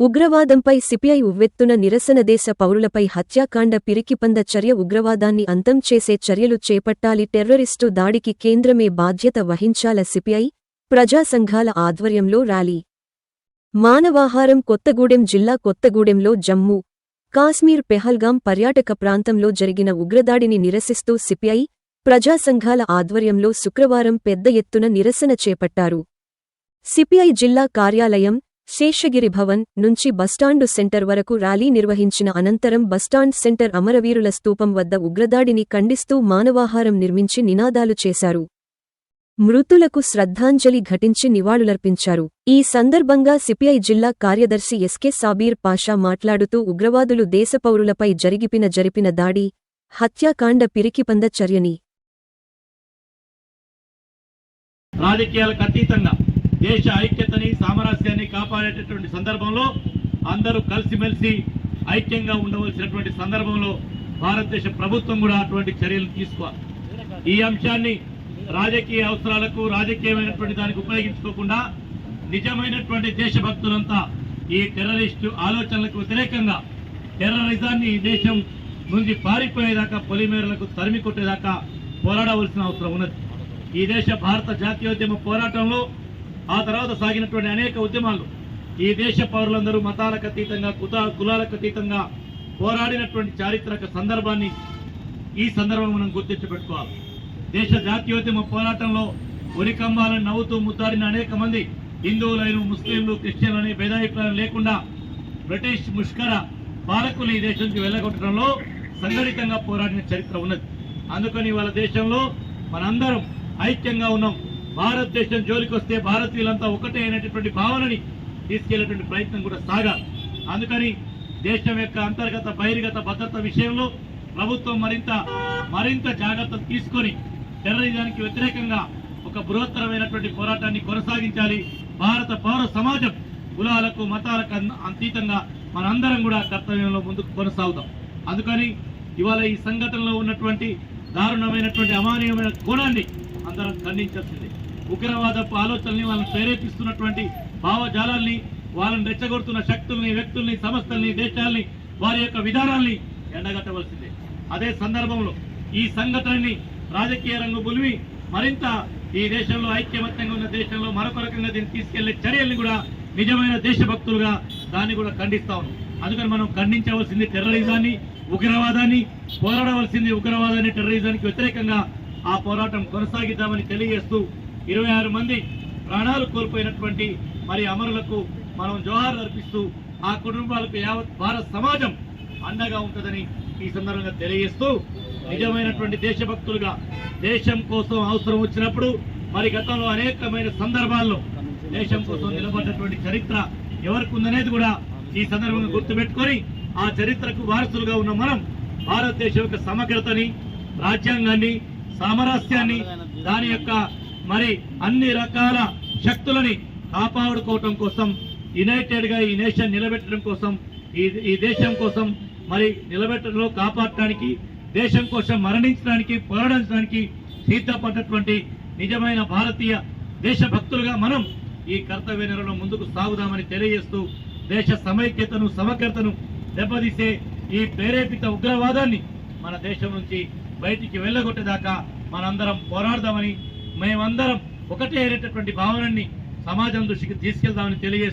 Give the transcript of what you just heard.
ఉగ్రవాదంపై సిపిఐ ఉవ్వెత్తున నిరసన దేశ పౌరులపై హత్యాకాండ పిరికిపంద చర్య ఉగ్రవాదాన్ని అంతం చేసే చర్యలు చేపట్టాలి టెర్రరిస్టు దాడికి కేంద్రమే బాధ్యత వహించాల సిపిఐ ప్రజా సంఘాల ఆధ్వర్యంలో ర్యాలీ. మానవాహారం కొత్తగూడెం జిల్లా కొత్తగూడెంలో జమ్మూ కాశ్మీర్ పెహల్గాం పర్యాటక ప్రాంతంలో జరిగిన ఉగ్రదాడిని నిరసిస్తూ సిపిఐ ప్రజా సంఘాల ఆధ్వర్యంలో శుక్రవారం పెద్ద ఎత్తున నిరసన చేపట్టారు. సిపిఐ జిల్లా కార్యాలయం శేషగిరి భవన్ నుంచి బస్టాండు సెంటర్ వరకు ర్యాలీ నిర్వహించిన అనంతరం బస్టాండ్ సెంటర్ అమరవీరుల స్తూపం వద్ద ఉగ్రదాడిని ఖండిస్తూ మానవాహారం నిర్మించి నినాదాలు చేశారు. మృతులకు శ్రద్ధాంజలి ఘటించి నివాళులర్పించారు. ఈ సందర్భంగా సిపిఐ జిల్లా కార్యదర్శి ఎస్కే సాబీర్ పాషా మాట్లాడుతూ ఉగ్రవాదులు దేశపౌరులపై జరిగిపిన జరిపిన దాడి హత్యాకాండ పిరికిపంద చర్యని రాజకీయాలకు అతీతంగా దేశ ఐక్యతని సామరస్యాన్ని కాపాడేటటువంటి సందర్భంలో అందరూ కలిసిమెలిసి ఐక్యంగా ఉండవలసినటువంటి సందర్భంలో భారతదేశ ప్రభుత్వం కూడా అటువంటి చర్యలు తీసుకోవాలి. ఈ అంశాన్ని రాజకీయ అవసరాలకు రాజకీయమైనటువంటి దానికి ఉపయోగించుకోకుండా నిజమైనటువంటి దేశభక్తులంతా ఈ టెర్రరిస్టు ఆలోచనలకు వ్యతిరేకంగా టెర్రరిజాన్ని ఈ దేశం నుంచి పారిపోయేదాకా పొలిమేరలకు తరిమి కొట్టేదాకా పోరాడవలసిన అవసరం ఉన్నది. ఈ దేశ భారత జాతీయోద్యమ పోరాటంలో ఆ తర్వాత సాగినటువంటి అనేక ఉద్యమాలు. ఈ దేశ పౌరులందరూ మతాలకు అతీతంగా కుత కులాలకు అతీతంగా పోరాడినటువంటి చారిత్రక సందర్భాన్ని ఈ సందర్భం మనం గుర్తించి పెట్టుకోవాలి దేశ జాతీయోద్యమ పోరాటంలో ఉరికంబాలను నవ్వుతూ ముద్దాడిన అనేక మంది హిందువులైన ముస్లింలు క్రిస్టియన్లు అనే భేదాభిప్రాయం లేకుండా బ్రిటిష్ ముష్కర పాలకులు ఈ దేశం నుంచి వెళ్ళగొట్టడంలో సంఘటితంగా పోరాడిన చరిత్ర ఉన్నది. అందుకని వాళ్ళ దేశంలో మనందరం ఐక్యంగా ఉన్నాం. భారతదేశం జోలికి వస్తే భారతీయులంతా ఒకటే అయినటువంటి భావనని తీసుకెళ్ళేటువంటి ప్రయత్నం కూడా సాగాలి. అందుకని దేశం యొక్క అంతర్గత బహిర్గత భద్రత విషయంలో ప్రభుత్వం మరింత మరింత జాగ్రత్తలు తీసుకొని టెర్రరిజానికి వ్యతిరేకంగా ఒక బృహత్తరమైనటువంటి పోరాటాన్ని కొనసాగించాలి. భారత పౌర సమాజం కులాలకు మతాలకు అతీతంగా మనందరం కూడా కర్తవ్యంలో ముందుకు కొనసాగుతాం అందుకని ఇవాళ ఈ సంఘటనలో ఉన్నటువంటి దారుణమైనటువంటి అమానీయమైన కోణాన్ని అందరం ఖండించాల్సిందే. ఉగ్రవాదపు ఆలోచనల్ని వాళ్ళని ప్రేరేపిస్తున్నటువంటి భావజాలాల్ని వాళ్ళని రెచ్చగొడుతున్న శక్తుల్ని వ్యక్తుల్ని సంస్థల్ని దేశాల్ని వారి యొక్క విధానాల్ని ఎండగట్టవలసిందే. అదే సందర్భంలో ఈ సంఘటనని రాజకీయ రంగు బులివి మరింత ఈ దేశంలో ఐక్యమత్యంగా ఉన్న దేశంలో మరొక రకంగా దీన్ని తీసుకెళ్ళే చర్యల్ని కూడా నిజమైన దేశభక్తులుగా దాన్ని కూడా ఖండిస్తా ఉన్నాం. అందుకని మనం ఖండించవలసింది టెర్రరిజాన్ని ఉగ్రవాదాన్ని పోరాడవలసింది ఉగ్రవాదాన్ని టెర్రరిజానికి వ్యతిరేకంగా ఆ పోరాటం కొనసాగిద్దామని తెలియజేస్తూ ఇరవై ఆరు మంది ప్రాణాలు కోల్పోయినటువంటి మరి అమరులకు మనం జోహార్లు అర్పిస్తూ ఆ కుటుంబాలకు యావత్ భారత సమాజం అండగా ఉంటుందని ఈ సందర్భంగా తెలియజేస్తూ నిజమైనటువంటి దేశభక్తులుగా దేశం కోసం అవసరం వచ్చినప్పుడు మరి గతంలో అనేకమైన సందర్భాల్లో దేశం కోసం నిలబడినటువంటి చరిత్ర ఎవరికి ఉందనేది కూడా ఈ సందర్భంగా గుర్తుపెట్టుకొని ఆ చరిత్రకు వారసులుగా ఉన్న మనం భారతదేశం యొక్క సమగ్రతని రాజ్యాంగాన్ని సామరస్యాన్ని దాని యొక్క మరి అన్ని రకాల శక్తులని కాపాడుకోవటం కోసం యునైటెడ్గా ఈ నేషన్ నిలబెట్టడం కోసం ఈ ఈ దేశం కోసం మరి నిలబెట్టడంలో కాపాడటానికి దేశం కోసం మరణించడానికి పోరాడించడానికి సిద్ధపడ్డటువంటి నిజమైన భారతీయ దేశభక్తులుగా మనం ఈ కర్తవ్య నెలలో ముందుకు సాగుదామని తెలియజేస్తూ దేశ సమైక్యతను సమగ్రతను దెబ్బతీసే ఈ ప్రేరేపిత ఉగ్రవాదాన్ని మన దేశం నుంచి బయటికి వెళ్ళగొట్టేదాకా మనందరం పోరాడదామని మేమందరం ఒకటే అనేటటువంటి భావనని సమాజం దృష్టికి తీసుకెళ్దామని తెలియజేస్తాం